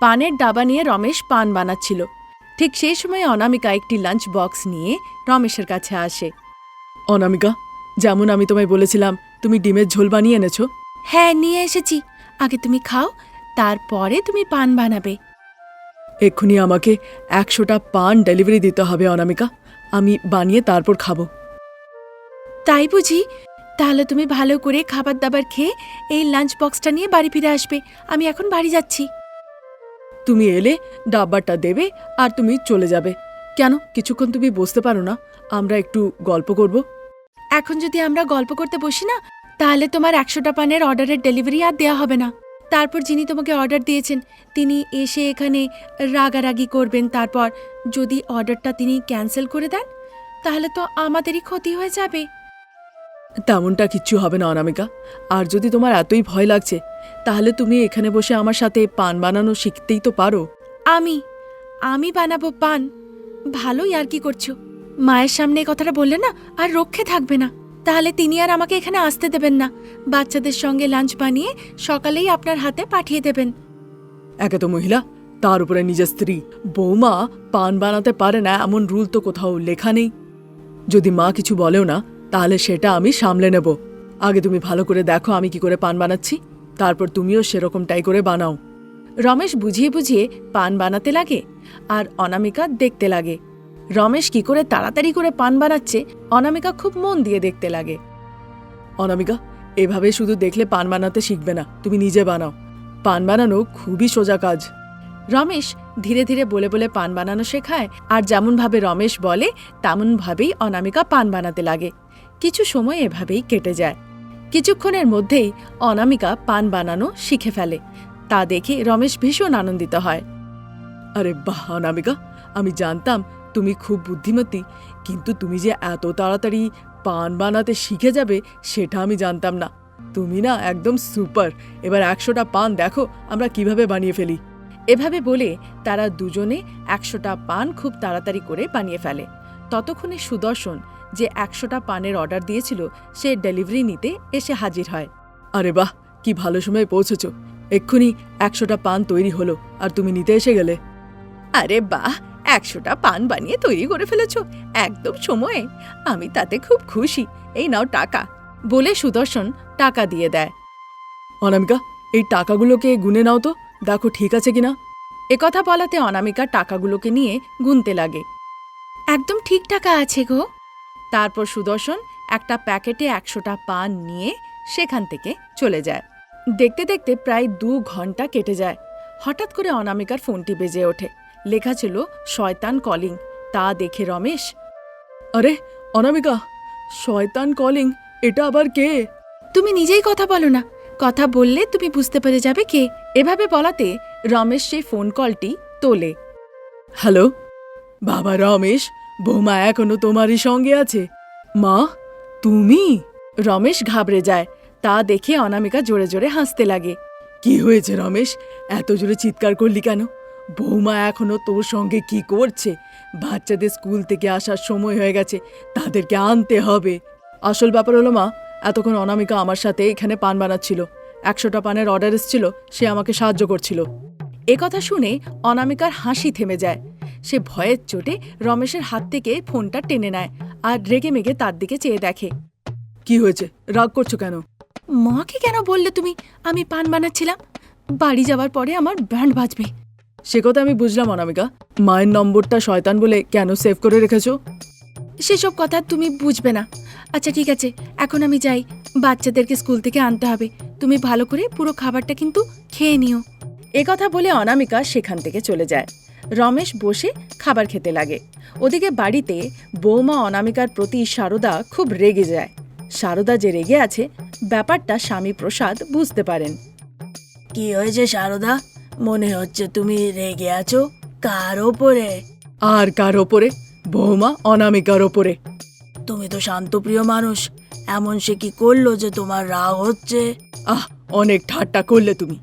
পানের ডাবা নিয়ে রমেশ পান বানাচ্ছিল। ঠিক সেই সময় অনামিকা একটি লাঞ্চ বক্স নিয়ে রমেশের কাছে আসে। অনামিকা যেমন আমি তোমায় বলেছিলাম তুমি ডিমের ঝোল বানিয়ে এনেছো। হ্যাঁ নিয়ে এসেছি। আগে তুমি খাও তারপরে তুমি পান বানাবে। এক্ষুনি আমাকে একশোটা পান ডেলিভারি দিতে হবে অনামিকা। আমি বানিয়ে তারপর খাব। তাই বুঝি? তাহলে তুমি ভালো করে খাবার দাবার খেয়ে এই লাঞ্চ বক্সটা নিয়ে বাড়ি ফিরে আসবে। আমি এখন বাড়ি যাচ্ছি। তুমি এলে ডাব্বারটা দেবে আর তুমি চলে যাবে। কেন? কিছুক্ষণ তুমি বসতে পারো না। আমরা একটু গল্প করব। এখন যদি আমরা গল্প করতে বসি না, তাহলে তোমার একশোটা পানের অর্ডারের ডেলিভারি আর দেওয়া হবে না। তারপর যিনি তোমাকে অর্ডার দিয়েছেন, তিনি এসে এখানে রাগারাগি করবেন। তারপর যদি অর্ডারটা তিনি ক্যান্সেল করে দেন, তাহলে তো আমাদেরই ক্ষতি হয়ে যাবে। তেমনটা কিচ্ছু হবে না অনামিকা। আর যদি তোমার এতই ভয় লাগছে তাহলে তুমি এখানে বসে আমার সাথে পান বানানো শিখতেই তো পারো। আমি আমি বানাবো পান? ভালোই আর কি করছ? মায়ের সামনে এই কথাটা বললে না আর রক্ষে থাকবে না। তাহলে তিনি আর আমাকে এখানে আসতে দেবেন না। বাচ্চাদের সঙ্গে লাঞ্চ বানিয়ে সকালেই আপনার হাতে পাঠিয়ে দেবেন। একে তো মহিলা তার উপরে নিজের স্ত্রী। বৌমা পান বানাতে পারে না এমন রুল তো কোথাও লেখা নেই। যদি মা কিছু বলেও না তাহলে সেটা আমি সামলে নেব। আগে তুমি ভালো করে দেখো আমি কি করে পান বানাচ্ছি, তারপর তুমিও সেরকমটাই করে বানাও। রমেশ বুঝিয়ে বুঝিয়ে পান বানাতে লাগে আর অনামিকা দেখতে লাগে। রমেশ কি করে তাড়াতাড়ি করে পান বানাচ্ছে, অনামিকা খুব মন দিয়ে দেখতে লাগে। অনামিকা, এভাবে শুধু দেখলে পান বানাতে শিখবে না, তুমি নিজে বানাও। পান বানানো খুবই সোজা কাজ। রমেশ ধীরে ধীরে বলে বলে পান বানানো শেখায় আর যেমনভাবে রমেশ বলে, তেমনভাবেই অনামিকা পান বানাতে লাগে। কিছু সময় এভাবেই কেটে যায়। কিছুক্ষণের মধ্যেই অনামিকা পান বানানো শিখে ফেলে। তা দেখে রমেশ ভীষণ আনন্দিত হয়। আরে বাহ, অনামিকা, আমি জানতাম তুমি খুব বুদ্ধিমতী, কিন্তু তুমি যে এত তাড়াতাড়ি পান বানাতে শিখে যাবে, সেটা আমি জানতাম না। তুমি না একদম সুপার। এবার একশোটা পান দেখো, আমরা কীভাবে বানিয়ে ফেলি। এভাবে বলে তারা দুজনে একশোটা পান খুব তাড়াতাড়ি করে বানিয়ে ফেলে। ততক্ষণে সুদর্শন যে একশোটা পানের অর্ডার দিয়েছিল, সে ডেলিভারি নিতে এসে হাজির হয়। আরে বাহ, কি ভালো সময় পৌঁছেছ। এক্ষুনি একশোটা পান তৈরি হলো, আর তুমি নিতে এসে গেলে। আরে বাহ, একশোটা পান বানিয়ে তৈরি করে ফেলেছ, একদম সময়ে। আমি তাতে খুব খুশি। এই নাও টাকা। বলে সুদর্শন টাকা দিয়ে দেয়। অনামিকা, এই টাকাগুলোকে গুনে নাও তো, দেখো ঠিক আছে কিনা। একথা বলাতে অনামিকা টাকাগুলোকে নিয়ে গুনতে লাগে। একদম ঠিক টাকা আছে গো। তারপর সুদর্শন একটা প্যাকেটে একশোটা পান নিয়ে সেখান থেকে চলে যায়। দেখতে দেখতে প্রায় দু ঘণ্টা কেটে যায়। হঠাৎ করে অনামিকার ফোনটি বেজে ওঠে। লেখা ছিল শয়তান কলিং। তা দেখে রমেশ আরে অনামিকা শয়তান কলিং এটা আবার কে? তুমি নিজেই কথা বলো না। কথা বললে তুমি বুঝতে পেরে যাবে কে। এভাবে বলাতে রমেশ সেই ফোন কলটি তোলে। হ্যালো বাবা রমেশ বৌমা এখনও তোমারই সঙ্গে আছে। মা, তুমি? রমেশ ঘাবড়ে যায়। তা দেখে অনামিকা জোরে জোরে হাসতে লাগে। কি হয়েছে রমেশ? এত জোরে চিৎকার করলি কেন? বৌমা এখনও তোর সঙ্গে কি করছে? বাচ্চাদের স্কুল থেকে আসার সময় হয়ে গেছে, তাদেরকে আনতে হবে। আসল ব্যাপার হলো, মা, এতক্ষণ অনামিকা আমার সাথে এখানে পান বানাচ্ছিল। একশোটা পানের অর্ডার এসেছিল, সে আমাকে সাহায্য করছিল। একথা শুনে অনামিকার হাসি থেমে যায়। সে ভয়ের চোটে রমেশের হাত থেকে ফোনটা টেনে নেয় আর রেগে মেগে তার দিকে চেয়ে দেখে। কি হয়েছে? রাগ করছ কেন? মাকে কেন বললে তুমি? আমি পান বানাচ্ছিলাম। বাড়ি যাওয়ার পরে আমার ব্যান্ড বাজবে। সে কথা আমি বুঝলাম অনামিকা। মায়ের নম্বরটা শয়তান বলে কেন সেভ করে রেখেছো? সেসব কথা তুমি বুঝবে না। আচ্ছা ঠিক আছে এখন আমি যাই। বাচ্চাদেরকে স্কুল থেকে আনতে হবে। তুমি ভালো করে পুরো খাবারটা কিন্তু খেয়ে নিও। কথা বলে অনামিকা সেখান থেকে চলে যায়। রমেশ বসে খাবার খেতে লাগে। ওদিকে বাড়িতে বৌমা অনামিকার প্রতি সারদা খুব রেগে যায়। সারদা যে রেগে আছে ব্যাপারটা স্বামী প্রসাদ বুঝতে পারেন। কি হয়েছে সারদা? মনে হচ্ছে তুমি রেগে আছো। কার ওপরে? আর কার ওপরে? বৌমা অনামিকার ওপরে। তুমি তো শান্তপ্রিয় মানুষ। এমন সে কি করল যে তোমার রাগ হচ্ছে? আহ অনেক ঠাট্টা করলে তুমি।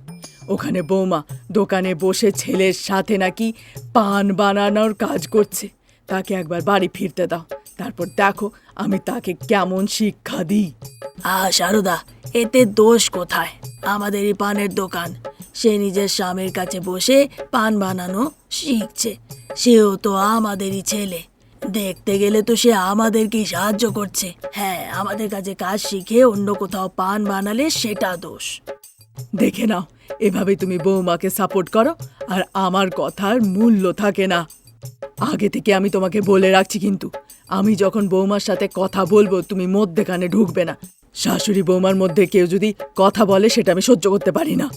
ওখানে বৌমা দোকানে বসে ছেলের সাথে নাকি পান বানানোর কাজ করছে। তাকে একবার বাড়ি ফিরতে দাও। তারপর দেখো আমি তাকে কেমন শিক্ষা দিই। আ, সারদা, এতে দোষ কোথায়? আমাদেরই পানের দোকান। সে নিজের স্বামীর কাছে বসে পান বানানো শিখছে। সেও তো আমাদেরই ছেলে। দেখতে গেলে তো সে আমাদেরকেই সাহায্য করছে। হ্যাঁ আমাদের কাছে কাজ শিখে অন্য কোথাও পান বানালে সেটা দোষ। দেখে নাও এভাবে তুমি বৌমাকে সাপোর্ট করো, আর আমার কথার মূল্য থাকে না। আগে থেকে আমি তোমাকে বলে রাখছি কিন্তু, আমি যখন বৌমার সাথে কথা বলব, তুমি মধ্যেখানে ঢুকবে না। শাশুড়ি বৌমার মধ্যে কেউ যদি কথা বলে, সেটা আমি সহ্য করতে পারি না।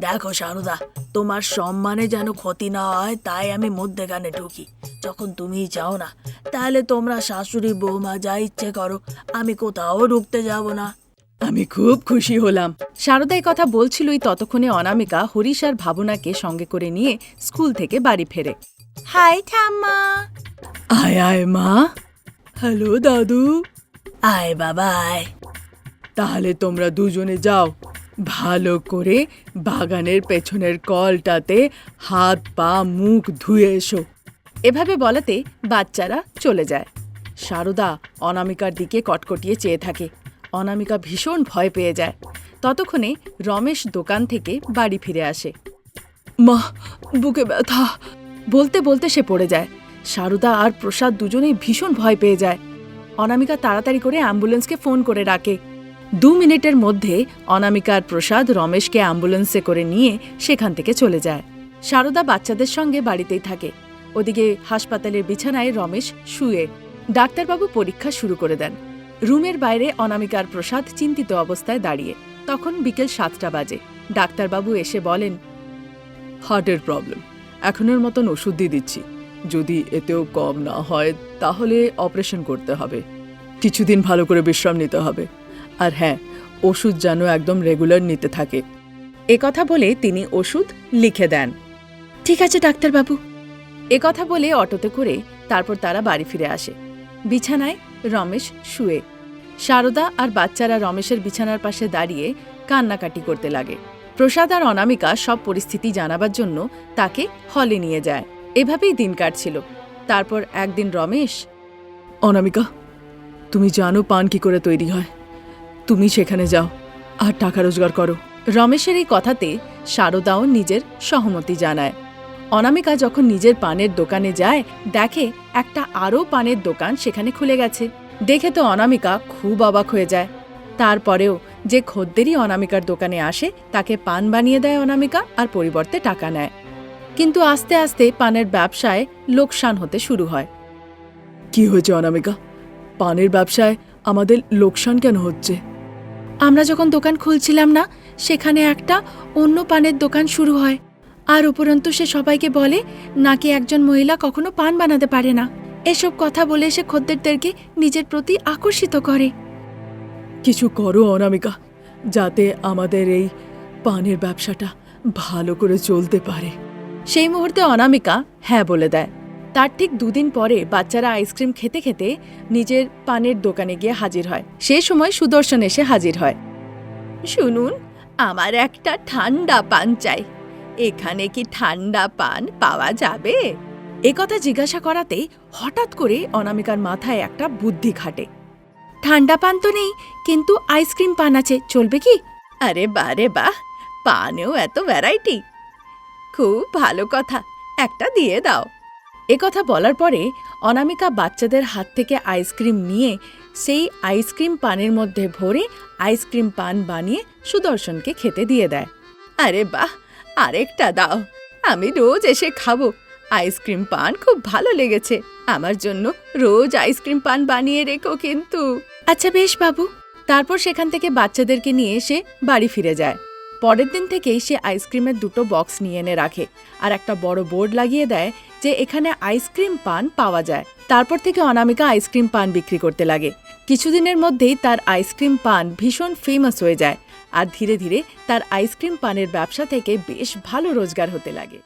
দেখো সারদা, তোমার সম্মানে যেন ক্ষতি না হয়, তাই আমি মধ্যেখানে ঢুকি। যখন তুমি চাও না, তাহলে তোমরা শাশুড়ি বৌমা যা ইচ্ছে করো, আমি কোথাও ঢুকতে যাব না। আমি খুব খুশি হলাম। সারদা এই কথা বলছিলই ততক্ষণে অনামিকা হরিশ আর ভাবনাকে সঙ্গে করে নিয়ে স্কুল থেকে বাড়ি ফেরে। হাই ঠাম্মা। আয় আয় মা। হ্যালো দাদু। আয় বাবা তাহলে তোমরা দুজনে যাও। ভালো করে বাগানের পেছনের কলটাতে হাত, পা, মুখ ধুয়ে এসো। এভাবে বলাতে বাচ্চারা চলে যায়। সারদা অনামিকার দিকে কটকটিয়ে চেয়ে থাকে। অনামিকা ভীষণ ভয় পেয়ে যায়। ততক্ষণে রমেশ দোকান থেকে বাড়ি ফিরে আসে। মা, বুকে ব্যথা। বলতে বলতে সে পড়ে যায়। সারদা আর প্রসাদ দুজনেই ভীষণ ভয় পেয়ে যায়। অনামিকা তাড়াতাড়ি করে অ্যাম্বুলেন্সকে ফোন করে ডাকে। দু মিনিটের মধ্যে অনামিকা আর প্রসাদ রমেশকে অ্যাম্বুলেন্সে করে নিয়ে সেখান থেকে চলে যায়। সারদা বাচ্চাদের সঙ্গে বাড়িতেই থাকে। ওদিকে হাসপাতালের বিছানায় রমেশ শুয়ে। ডাক্তারবাবু পরীক্ষা শুরু করে দেন। রুমের বাইরে অনামিকার প্রসাদ চিন্তিত অবস্থায় দাঁড়িয়ে। তখন বিকেল সাতটা বাজে। ডাক্তারবাবু এসে বলেন হার্টের প্রবলেম এখনের মতন ওষুধ দিয়ে দিচ্ছি। যদি এতেও কম না হয়, তাহলে অপারেশন করতে হবে। কিছুদিন ভালো করে বিশ্রাম নিতে হবে। আর হ্যাঁ ওষুধ যেন একদম রেগুলার নিতে থাকে। কথা বলে তিনি ওষুধ লিখে দেন। ঠিক আছে, ডাক্তারবাবু। কথা বলে অটোতে করে তারপর তারা বাড়ি ফিরে আসে। বিছানায় রমেশ শুয়ে সারদা আর বাচ্চারা রমেশের বিছানার পাশে দাঁড়িয়ে কান্নাকাটি করতে লাগে। প্রসাদ আর অনামিকা সব পরিস্থিতি জানাবার জন্য তাকে হলে নিয়ে যায়। এভাবেই দিন কাটছিল। তারপর একদিন রমেশ, অনামিকা, তুমি জানো পান কি করে তৈরি হয়। তুমি সেখানে যাও আর টাকা রোজগার করো। রমেশের এই কথাতে সারদাও নিজের সহমতি জানায়। অনামিকা যখন নিজের পানের দোকানে যায়, দেখে একটা আরও পানের দোকান সেখানে খুলে গেছে। দেখে তো অনামিকা খুব অবাক হয়ে যায়। তারপরেও যে খদ্দেরই অনামিকার দোকানে আসে তাকে পান বানিয়ে দেয় অনামিকা আর পরিবর্তে টাকা নেয়। কিন্তু আস্তে আস্তে পানের ব্যবসায় লোকসান হতে শুরু হয়। কি হয়েছে অনামিকা? পানের ব্যবসায় আমাদের লোকসান কেন হচ্ছে? আমরা যখন দোকান খুলছিলাম না সেখানে একটা অন্য পানের দোকান শুরু হয়। আর উপরন্তু সে সবাইকে বলে নাকি একজন মহিলা কখনো পান বানাতে পারে না। এসব কথা বলে সে খদ্দেরদেরকে নিজের প্রতি আকর্ষিত করে। কিছু করো অনামিকা যাতে আমাদের এই পানের ব্যবসাটা ভালো করে চলতে পারে। সেই মুহূর্তে অনামিকা হ্যাঁ বলে দেয়। তার ঠিক দুদিন পরে বাচ্চারা আইসক্রিম খেতে খেতে নিজের পানের দোকানে গিয়ে হাজির হয়। সে সময় সুদর্শন এসে হাজির হয়। শুনুন আমার একটা ঠান্ডা পান চাই। এখানে কি ঠান্ডা পান পাওয়া যাবে? এ কথা জিজ্ঞাসা করাতে হঠাৎ করে অনামিকার মাথায় একটা বুদ্ধি খাটে। ঠান্ডা পান তো নেই, কিন্তু আইসক্রিম পান আছে, চলবে কি? আরে বারে বাহ পানেও এত ভ্যারাইটি। খুব ভালো কথা, একটা দিয়ে দাও। কথা বলার পরে অনামিকা বাচ্চাদের হাত থেকে আইসক্রিম নিয়ে সেই আইসক্রিম পানের মধ্যে ভরে আইসক্রিম পান বানিয়ে সুদর্শনকে খেতে দিয়ে দেয়। আরে বাহ, আরেকটা দাও, আমি রোজ এসে খাব। আইসক্রিম পান খুব ভালো লেগেছে। আমার জন্য রোজ আইসক্রিম পান বানিয়ে রেখো কিন্তু। আচ্ছা বেশ বাবু। তারপর সেখান থেকে বাচ্চাদেরকে নিয়ে এসে বাড়ি ফিরে যায়। পরের দিন থেকেই সে আইসক্রিমের দুটো বক্স নিয়ে এনে রাখে আর একটা বড় বোর্ড লাগিয়ে দেয় যে এখানে আইসক্রিম পান পাওয়া যায়। তারপর থেকে অনামিকা আইসক্রিম পান বিক্রি করতে লাগে। কিছুদিনের মধ্যেই তার আইসক্রিম পান ভীষণ ফেমাস হয়ে যায় আর ধীরে ধীরে তার আইসক্রিম পানের ব্যবসা থেকে বেশ ভালো রোজগার হতে লাগে।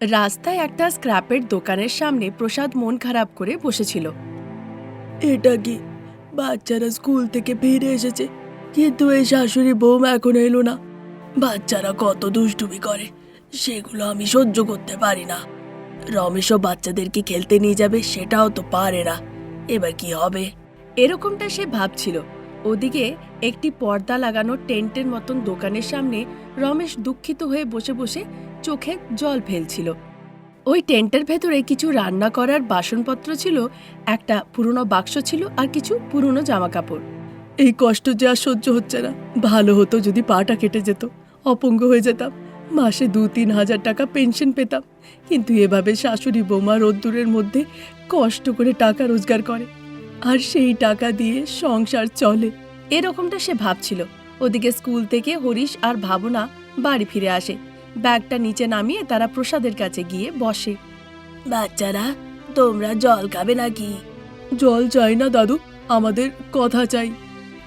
রাস্তায় একটা স্ক্র্যাপের দোকানের সামনে প্রসাদ মন খারাপ করে বসেছিল। এটা কি? বাচ্চারা স্কুল থেকে ফিরে এসেছে। কিন্তু এই শাশুড়ি বৌমা এখন এলো না। বাচ্চারা কত দুষ্টুমি করে। সেগুলো আমি সহ্য করতে পারি না। রমেশও বাচ্চাদেরকে খেলতে নিয়ে যাবে সেটাও তো পারে না। এবার কি হবে? এরকমটা সে ভাবছিল। ওদিকে একটি পর্দা লাগানো টেন্টের মতন দোকানের সামনে রমেশ দুঃখিত হয়ে বসে বসে চোখে জল ফেলছিল। ওই টেন্টের ভেতরে কিছু রান্না করার বাসনপত্র ছিল, একটা পুরনো বাক্স ছিল আর কিছু পুরনো জামাকাপড়। এই কষ্ট যে আর সহ্য হচ্ছে না। ভালো হতো যদি পাটা কেটে যেত। অপঙ্গ হয়ে যেতাম। মাসে দু তিন হাজার টাকা পেনশন পেতাম। কিন্তু এভাবে শাশুড়ি বৌমা রোদ্দুরের মধ্যে কষ্ট করে টাকা রোজগার করে। আর সেই টাকা দিয়ে সংসার চলে। এরকমটা সে ভাবছিল। ওদিকে স্কুল থেকে হরিশ আর ভাবনা বাড়ি ফিরে আসে। ব্যাগটা নিচে নামিয়ে তারা প্রসাদের কাছে গিয়ে বসে। বাচ্চারা, তোমরা জল খাবে নাকি? জল চাই না, দাদু। আমাদের কথা চাই।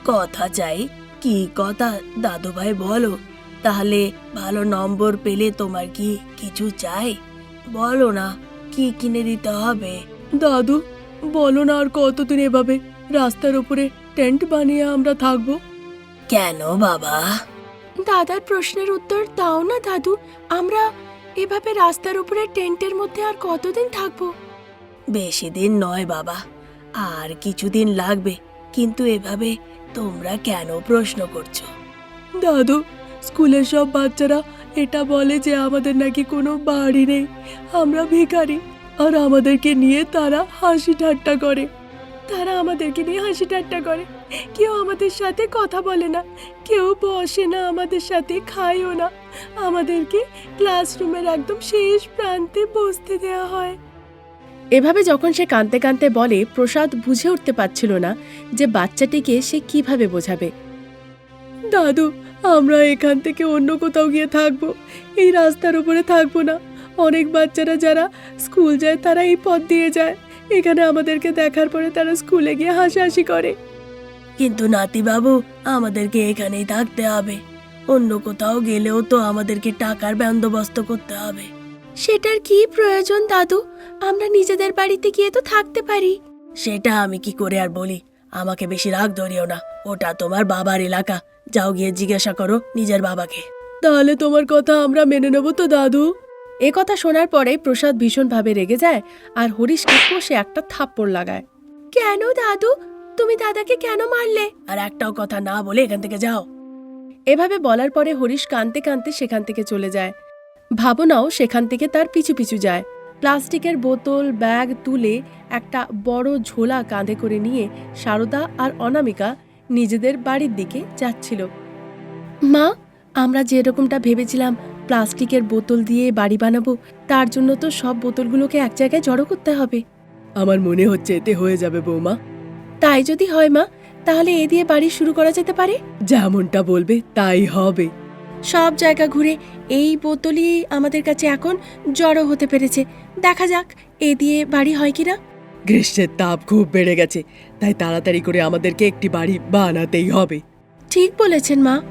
কথা চাই? কি কথা? দাদু ভাই বলো। তাহলে ভালো নম্বর পেলে তোমার কি কিছু চাই? বলো না, কি কিনে দিতে হবে? দাদু, বলো না আর কতদিন এভাবে রাস্তার উপরে টেন্ট বানিয়ে আমরা থাকব। কেন বাবা? দাদার প্রশ্নের উত্তর দাও না দাদু। আমরা এভাবে রাস্তার উপরে টেন্টের মধ্যে আর কতদিন থাকব? বেশি দিন নয় বাবা। আর কিছুদিন লাগবে। কিন্তু এভাবে তোমরা কেন প্রশ্ন করছ? দাদু স্কুলের সব বাচ্চারা এটা বলে যে আমাদের নাকি কোনো বাড়ি নেই। আমরা ভিখারি। আর আমাদেরকে নিয়ে তারা হাসি ঠাট্টা করে। তারা আমাদেরকে নিয়ে হাসি ঠাট্টা করে। কেউ আমাদের সাথে কথা বলে না। কেউ বসে না, আমাদের সাথে খায়ও না। আমাদেরকে ক্লাসরুমের একদম শেষ প্রান্তে বসতে দেওয়া হয়। এভাবে যখন সে কাঁদতে কাঁদতে বলে, প্রসাদ বুঝে উঠতে পারছিল না যে বাচ্চাটিকে সে কীভাবে বোঝাবে। দাদু, আমরা এখান থেকে অন্য কোথাও গিয়ে থাকব। এই রাস্তার উপরে থাকব না। অনেক বাচ্চারা যারা স্কুল যায়, তারা এই পথ দিয়ে যায়। এখানে আমাদেরকে দেখার পরে তারা স্কুলে গিয়ে হাসাহাসি করে। কিন্তু নাতিবাবু আমাদেরকে এখানেই থাকতে হবে। অন্য কোথাও গেলেও তো আমাদেরকে টাকার বন্দোবস্ত করতে হবে। সেটার কি প্রয়োজন দাদু? আমরা নিজেদের বাড়িতে গিয়ে তো থাকতে পারি। সেটা আমি কি করে আর বলি? আমাকে বেশি রাগ ধরিও না। ওটা তোমার বাবার এলাকা। যাও গিয়ে জিজ্ঞাসা করো নিজের বাবাকে। তাহলে তোমার কথা আমরা মেনে নেব তো দাদু? এ কথা শোনার পরে প্রসাদ ভীষণভাবে রেগে যায় আর হরিশকে কষে একটা থাপ্পড় লাগায়। কেন দাদু? তুমি দাদাকে কেন মারলে? আর একটাও কথা না বলে এখান থেকে যাও। এভাবে বলার পরে হরিশ কাঁদতে কাঁদতে সেখান থেকে চলে যায়। ভাবনাও সেখান থেকে তার পিছু পিছু যায়। প্লাস্টিকের বোতল ব্যাগ তুলে একটা বড় ঝোলা কাঁধে করে নিয়ে সারদা আর অনামিকা নিজেদের বাড়ির দিকে যাচ্ছিল। মা আমরা যেরকমটা ভেবেছিলাম প্লাস্টিকের বোতল দিয়ে বাড়ি বানাবো তার জন্য তো সব বোতলগুলোকে এক জায়গায় জড়ো করতে হবে। আমার মনে হচ্ছে এতে হয়ে যাবে বৌমা। তাই যদি হয় মা তাহলে এ দিয়ে বাড়ি শুরু করা যেতে পারে? যেমনটা বলবে তাই হবে। সব জায়গা ঘুরে এই বোতলই আমাদের কাছে এখন জড়ো হতে পেরেছে। দেখা যাক এ দিয়ে বাড়ি হয় কিনা। গ্রীষ্মের তাপ খুব বেড়ে গেছে তাই তাড়াতাড়ি করে আমাদেরকে একটি বাড়ি বানাতেই হবে। ঠিক বলেছেন মা।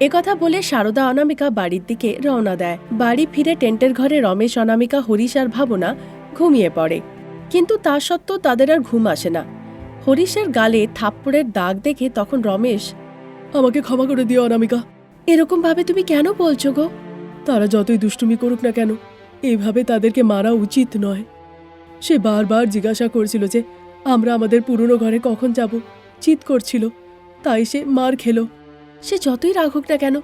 একথা বলে সারদা অনামিকা বাড়ির দিকে রওনা দেয়। বাড়ি ফিরে টেন্টের ঘরে রমেশ অনামিকা হরিশ আর ভাবনা ঘুমিয়ে পড়ে। কিন্তু তা সত্ত্বেও তাদের আর ঘুম আসে না। হরিশের গালে থাপ্পড়ের দাগ দেখে তখন রমেশ, আমাকে ক্ষমা করে দিও অনামিকা। এরকম ভাবে তুমি কেন বলছো গো? তারা যতই দুষ্টুমি করুক না কেন এইভাবে তাদেরকে মারা উচিত নয়। সে বারবার জিজ্ঞাসা করছিল যে, আমরা আমাদের পুরনো ঘরে কখন যাব? চিৎ করছিল। তাই সে মার খেলো। সে যতই রাগ হোক না কেন,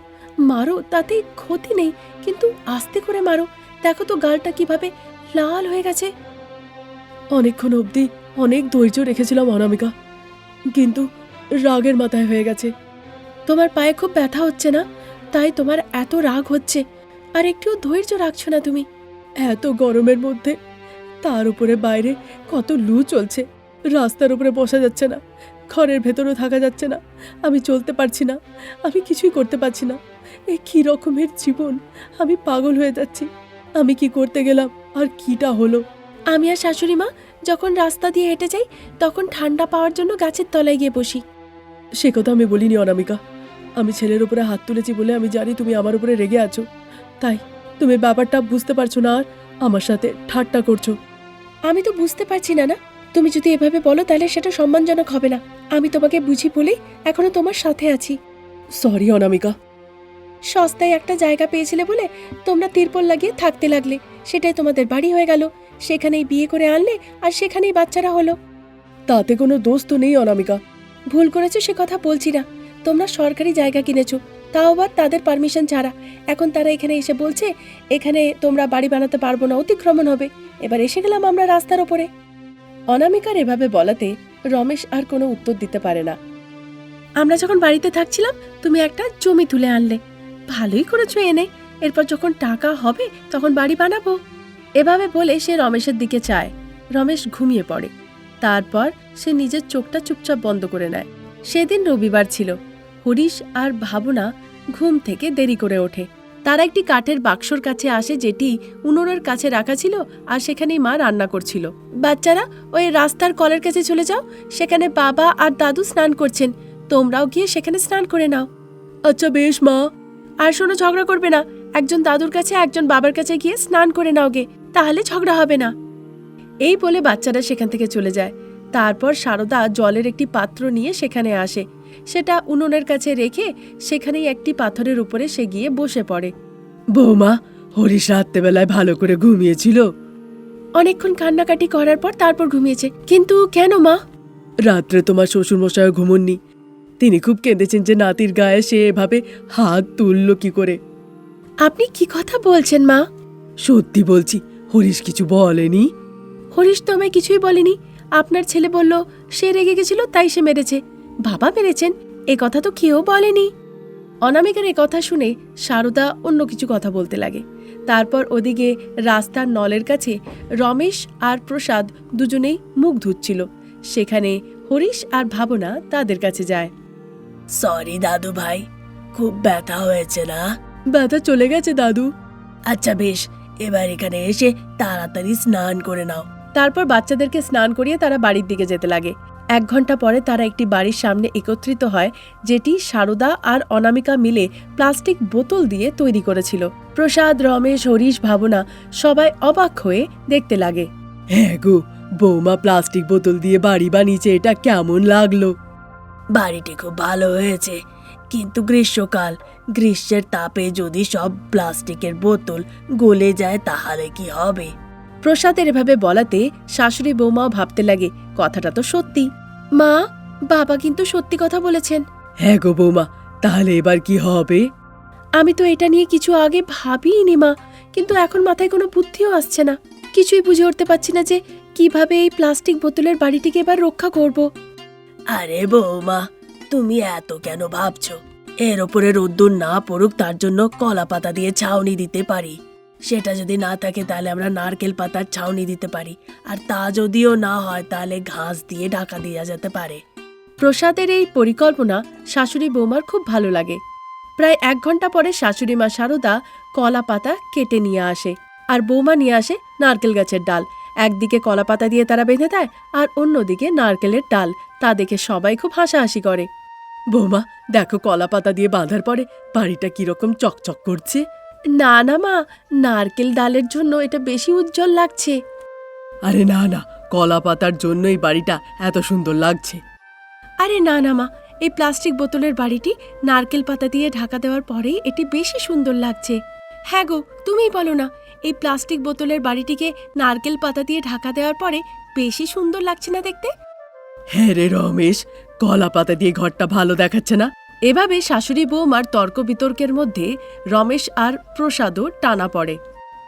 মারো, তাতে ক্ষতি নেই। কিন্তু আস্তে করে মারো। দেখো তো গালটা কীভাবে লাল হয়ে গেছে। অনেকক্ষণ অবধি অনেক ধৈর্য রেখেছিলাম অনামিকা। কিন্তু রাগের মাথায় হয়ে গেছে। তোমার পায়ে খুব ব্যথা হচ্ছে না? তাই তোমার এত রাগ হচ্ছে। আর একটুও ধৈর্য রাখছো না তুমি? এত গরমের মধ্যে তার উপরে বাইরে কত লু চলছে। রাস্তার উপরে বসা যাচ্ছে না। ঘরের ভেতরেও থাকা যাচ্ছে না। আমি চলতে পারছি না। আমি কিছুই করতে পারছি না। এ কী রকমের জীবন? আমি পাগল হয়ে যাচ্ছি। আমি কি করতে গেলাম? আর কিটা হলো? আমি আর শাশুড়ি মা যখন রাস্তা দিয়ে হেঁটে যাই তখন ঠান্ডা পাওয়ার জন্য গাছের তলায় গিয়ে বসি। সে কথা আমি বলিনি অনামিকা। আমি ছেলের উপরে হাত তুলেছি বলে আমি জানি তুমি আমার উপরে রেগে আছো। তাই তুমি ব্যাপারটা বুঝতে পারছ না আর আমার সাথে ঠাট্টা করছ। আমি তো বুঝতে পারছি না না তুমি যদি এভাবে বলো তাহলে সেটা সম্মানজনক হবে না। আমি তোমাকে বুঝি বলেই এখনও তোমার সাথে আছি। সরি অনামিকা। সস্তায় একটা জায়গা পেয়েছিলে বলে তোমরা তিরপল লাগিয়ে থাকতে লাগলে। সেটাই তোমাদের বাড়ি হয়ে গেল। সেখানেই বিয়ে করে আনলে আর সেখানেই বাচ্চারা হলো। তাতে কোনো দোষ তো নেই অনামিকা। ভুল করেছ সে কথা বলছি না। তোমরা সরকারি জায়গা কিনেছো, তাও আবার তাদের পারমিশন ছাড়া। এখন তারা এখানে এসে বলছে, এখানে তোমরা বাড়ি বানাতে পারব না, অতিক্রমণ হবে। এবার এসে গেলাম আমরা রাস্তার ওপরে। অনামিকার এভাবে বলাতে রমেশ আর কোনো উত্তর দিতে পারে না। আমরা যখন বাড়িতে থাকছিলাম, তুমি একটা জমি তুলে আনলে। ভালোই করেছ এনে। এরপর যখন টাকা হবে, তখন বাড়ি বানাবো। এভাবে বলে সে রমেশের দিকে চায়। রমেশ ঘুমিয়ে পড়ে। তারপর সে নিজের চোখটা চুপচাপ বন্ধ করে নেয়। সেদিন রবিবার ছিল। হরিশ আর ভাবনা ঘুম থেকে দেরি করে ওঠে। তারা একটি কাঠের বাক্সর কাছে আসে যেটি উনুনের কাছে রাখা ছিল আর সেখানেই মা রান্না করছিল। বাচ্চারা, ওই রাস্তার কলের কাছে চলে যাও। সেখানে বাবা আর দাদু স্নান করছেন। তোমরাও গিয়ে সেখানে স্নান করে নাও। আচ্ছা বেশ মা। আর শোনো, ঝগড়া করবে না। একজন দাদুর কাছে, একজন বাবার কাছে গিয়ে স্নান করে নাও গে। তাহলে ঝগড়া হবে না। এই বলে বাচ্চারা সেখান থেকে চলে যায়। তারপর সারদা জলের একটি পাত্র নিয়ে সেখানে আসে। সেটা উনুনের কাছে রেখে সেখানেই একটি পাথরের উপরে সে গিয়ে বসে পড়ে। বৌমা হরিশ রাত্রেবেলায় ভালো করে ঘুমিয়েছিল। অনেকক্ষণ কান্নাকাটি করার পর তারপর ঘুমিয়েছে। কিন্তু কেন মা? রাত্রে তোমার শ্বশুরমশাই ঘুমননি। তিনি খুব কেঁদেছেন যে নাতির গায়ে সে এভাবে হাত তুলল কি করে। আপনি কি কথা বলছেন মা? সত্যি বলছি হরিশ কিছু বলেনি? হরিশ তো আমায় কিছুই বলেনি। আপনার ছেলে বলল সে রেগে গেছিল তাই সে মেরেছে। বাবা মেরেছেন এ কথা তো কেউ বলেনি। অনামিকার এ কথা শুনে সারদা অন্য কিছু কথা বলতে লাগে। তারপর ওদিকে রাস্তার নলের কাছে রমেশ আর প্রসাদ দুজনেই মুখ ধুচ্ছিল। সেখানে হরিশ আর ভাবনা তাদের কাছে যায়। সরি দাদু ভাই খুব ব্যথা হয়েছে না? ব্যথা চলে গেছে দাদু। আচ্ছা বেশ। এবার এখানে এসে তাড়াতাড়ি স্নান করে নাও। তারপর বাচ্চাদেরকে স্নান করিয়ে তারা বাড়ির দিকে যেতে লাগে। এক ঘণ্টা পরে তারা একটি বাড়ির সামনে একত্রিত হয় যেটি সারদা আর অনামিকা মিলে প্লাস্টিক বোতল দিয়ে তৈরি করেছিল। প্রসাদ রমেশ হরিশ ভাবনা সবাই অবাক হয়ে দেখতে লাগে। হ্যাঁ গো বৌমা প্লাস্টিক বোতল দিয়ে বাড়ি বানিয়েছে এটা কেমন লাগল? বাড়িটি খুব ভালো হয়েছে। কিন্তু গ্রীষ্মকাল। গ্রীষ্মের তাপে যদি সব প্লাস্টিকের বোতল গলে যায় তাহলে কি হবে? প্রসাদের এভাবে বলাতে শাশুড়ি বৌমাও ভাবতে লাগে কথাটা তো সত্যি। মা বাবা কিন্তু সত্যি কথা বলেছেন। হ্যাঁ গো বৌমা তাহলে এবার কি হবে? আমি তো এটা নিয়ে কিছু আগে ভাবিনি মা কিন্তু এখন মাথায় কোনো বুদ্ধিও আসছে না। কিছুই বুঝে উঠতে পারছি না যে কীভাবে এই প্লাস্টিক বোতলের বাড়িটিকে এবার রক্ষা করব। আরে বৌমা তুমি এত কেন ভাবছ? এর ওপরে রোদ্দুর না পড়ুক, তার জন্য কলা পাতা দিয়ে ছাউনি দিতে পারি। সেটা যদি না থাকে, তাহলে আমরা নারকেল পাতার ছাউনি দিতে পারি। আর তা যদিও না হয়, তাহলে ঘাস দিয়ে ঢাকা দেওয়া যেতে পারে। প্রসাদের এই পরিকল্পনা শাশুড়ি বৌমার খুব ভালো লাগে। প্রায় এক ঘণ্টা পরে শাশুড়ি মা শারদা কলা পাতা কেটে নিয়ে আসে আর বৌমা নিয়ে আসে নারকেল গাছের ডাল। একদিকে কলা পাতা দিয়ে তারা বেঁধে দেয় আর অন্যদিকে নারকেলের ডাল। তা দেখে সবাই খুব হাসাহাসি করে। বৌমা দেখো কলা পাতা দিয়ে বাঁধার পরে বাড়িটা কীরকম চকচক করছে। না না মা নারকেল ডালের জন্য এটা বেশি উজ্জ্বল লাগছে। আরে না না কলা পাতার জন্যই বাড়িটা এত সুন্দর লাগছে। আরে না না মা এই প্লাস্টিক বোতলের বাড়িটি নারকেল পাতা দিয়ে ঢাকা দেওয়ার পরেই এটি বেশি সুন্দর লাগছে। হ্যাঁ গো তুমিই বলো না এই প্লাস্টিক বোতলের বাড়িটিকে নারকেল পাতা দিয়ে ঢাকা দেওয়ার পরে বেশি সুন্দর লাগছে না দেখতে? হ্যাঁ রে রমেশ কলা পাতা দিয়ে ঘরটা ভালো দেখাচ্ছে না। এভাবে শাশুড়ি বৌমার তর্ক বিতর্কের মধ্যে রমেশ আর প্রসাদও টানা পড়ে।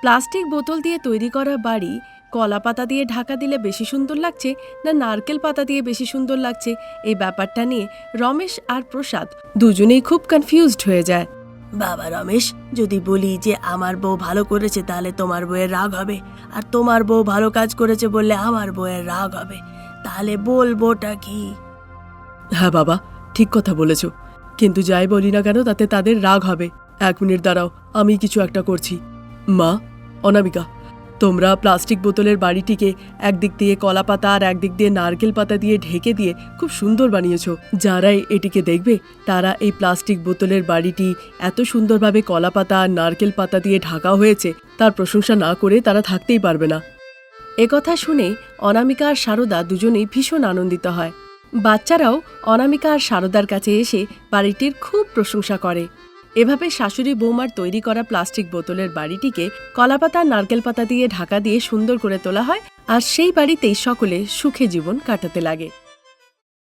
প্লাস্টিক বোতল দিয়ে তৈরি করা বাড়ি কলা পাতা দিয়ে ঢাকা দিলে বেশি সুন্দর লাগছে না নারকেল পাতা দিয়ে বেশি সুন্দর লাগছে? এই ব্যাপারটা নিয়ে রমেশ আর প্রসাদ দুজনেই খুব কনফিউজড হয়ে যায়। বাবা রমেশ, যদি বলি যে আমার বউ ভালো করেছে তাহলে তোমার বউয়ের রাগ হবে। আর তোমার বউ ভালো কাজ করেছে বললে আমার বউয়ের রাগ হবে। তাহলে বলবোটা কি? হ্যাঁ বাবা, ঠিক কথা বলেছ। কিন্তু যাই বলি না কেন, তাতে তাদের রাগ হবে। এক মিনিট দাঁড়াও, আমি কিছু একটা করছি। মা, অনামিকা, তোমরা প্লাস্টিক বোতলের বাড়িটিকে একদিক দিয়ে কলা পাতা আর একদিক দিয়ে নারকেল পাতা দিয়ে ঢেকে দিয়ে খুব সুন্দর বানিয়েছো। যারাই এটিকে দেখবে, তারা এই প্লাস্টিক বোতলের বাড়িটি এত সুন্দরভাবে কলা পাতা আর নারকেল পাতা দিয়ে ঢাকা হয়েছে, তার প্রশংসা না করে তারা থাকতেই পারবে না। একথা শুনে অনামিকা আর সারদা দুজনেই ভীষণ আনন্দিত হয়। বাচ্চারাও অনামিকা আর সারদার কাছে এসে বাড়িটির খুব প্রশংসা করে। এভাবে শাশুড়ি বৌমার তৈরি করা প্লাস্টিক বোতলের বাড়িটিকে কলাপাতা, নারকেল পাতা দিয়ে ঢাকা দিয়ে সুন্দর করে তোলা হয় আর সেই বাড়িতেই সকলে সুখে জীবন কাটাতে লাগে।